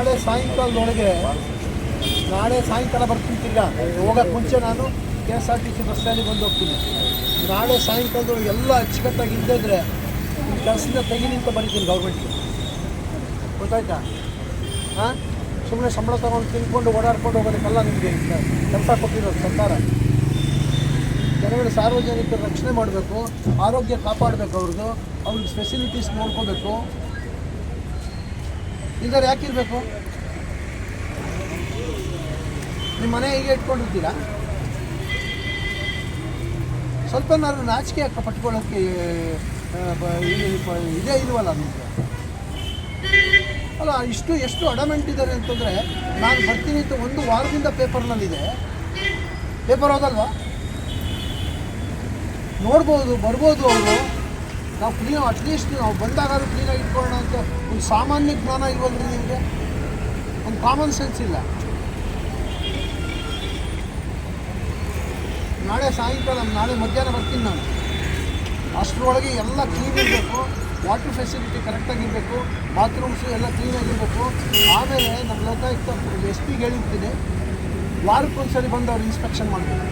ನಾಳೆ ಸಾಯಂಕಾಲದೊಳಗೆ, ನಾಳೆ ಸಾಯಂಕಾಲ ಬರ್ತೀನಿ ತಿರ್ಗಾ. ಹೋಗೋಕ್ಕೆ ಮುಂಚೆ ನಾನು K S R T C bus ಸ್ಟ್ಯಾಂಡಿಗೆ ಬಂದು ಹೋಗ್ತೀನಿ. ನಾಳೆ ಸಾಯಂಕಾಲದೊಳಗೆ ಎಲ್ಲ ಅಚ್ಚುಕಟ್ಟಾಗಿ ಇದ್ದರೆ ಕೆಲಸದಿಂದ ತೆಗೀನಿ ಅಂತ ಬರೀತೀನಿ ಗೌರ್ಮೆಂಟ್ಗೆ ಗೊತ್ತಾಯ್ತಾ? ಹಾಂ ಸುಮ್ಮನೆ ಸಂಬಳ ತಗೊಂಡು ತಿನ್ಕೊಂಡು ಓಡಾಡ್ಕೊಂಡು ಹೋಗೋದಕ್ಕೆಲ್ಲ ನಿಮಗೆ ಕೆಲಸ ಕೊಟ್ಟಿರೋದು ಸರ್ಕಾರ. ಜನಗಳ ಸಾರ್ವಜನಿಕರ ರಕ್ಷಣೆ ಮಾಡಬೇಕು, ಆರೋಗ್ಯ ಕಾಪಾಡಬೇಕು ಅವ್ರದ್ದು, ಅವ್ರಿಗೆ ಫೆಸಿಲಿಟೀಸ್ ನೋಡ್ಕೋಬೇಕು. ಇದ್ದಾರೆ ಯಾಕಿರಬೇಕು ನಿಮ್ಮ ಮನೆ ಹೀಗೆ ಇಟ್ಕೊಂಡಿರ್ತೀರಾ ಸ್ವಲ್ಪ ನಾನು ನಾಚಿಕೆ ಅಕ್ಕ ಪಟ್ಕೊಳ್ಳೋಕ್ಕೆ ಇದೇ ಇಲ್ವಲ್ಲ ನಿಮಗೆ? ಅಲ್ಲ, ಇಷ್ಟು, ಎಷ್ಟು ಅಡಮೆಂಟ್ ಇದ್ದಾರೆ ಅಂತಂದರೆ ನಾನು ಬರ್ತೀನಿ ಅಂತ ಒಂದು ವಾರದಿಂದ ಪೇಪರ್ನಲ್ಲಿದೆ ಪೇಪರ್ ಹೋದಲ್ವಾ? ನೋಡ್ಬೋದು, ಬರ್ಬೋದು ಅವರು. ನಾವು ಕ್ಲೀನ್ ಅಟ್ಲೀಸ್ಟ್ ನಾವು ಬಂದಾಗಾದ್ರೂ ಕ್ಲೀನಾಗಿ ಇಟ್ಕೊಳ್ಳೋಣ ಅಂತ ಒಂದು ಸಾಮಾನ್ಯ ಜ್ಞಾನ ಇಲ್ವಲ್ರಿ ನಿಮಗೆ? ಒಂದು ಕಾಮನ್ ಸೆನ್ಸ್ ಇಲ್ಲ. ನಾಳೆ ಸಾಯಂಕಾಲ, ನಾಳೆ ಮಧ್ಯಾಹ್ನ ಬರ್ತೀನಿ ನಾನು. ಅಷ್ಟರೊಳಗೆ ಎಲ್ಲ ಕ್ಲೀನ್ ಇರಬೇಕು ವಾಟರ್ ಫೆಸಿಲಿಟಿ ಕರೆಕ್ಟಾಗಿರಬೇಕು ಬಾತ್ರೂಮ್ಸು ಎಲ್ಲ ಕ್ಲೀನಾಗಿರಬೇಕು ಆಮೇಲೆ ನಮ್ಮ ಲೋಕಾಯುಕ್ತ ಎಸ್ ಪಿಗೆ ಹೇಳಿರ್ತೀನಿ, ವಾರಕ್ಕೊಂದ್ಸರಿ ಬಂದು ಅವ್ರು ಇನ್ಸ್ಪೆಕ್ಷನ್ ಮಾಡಬೇಕು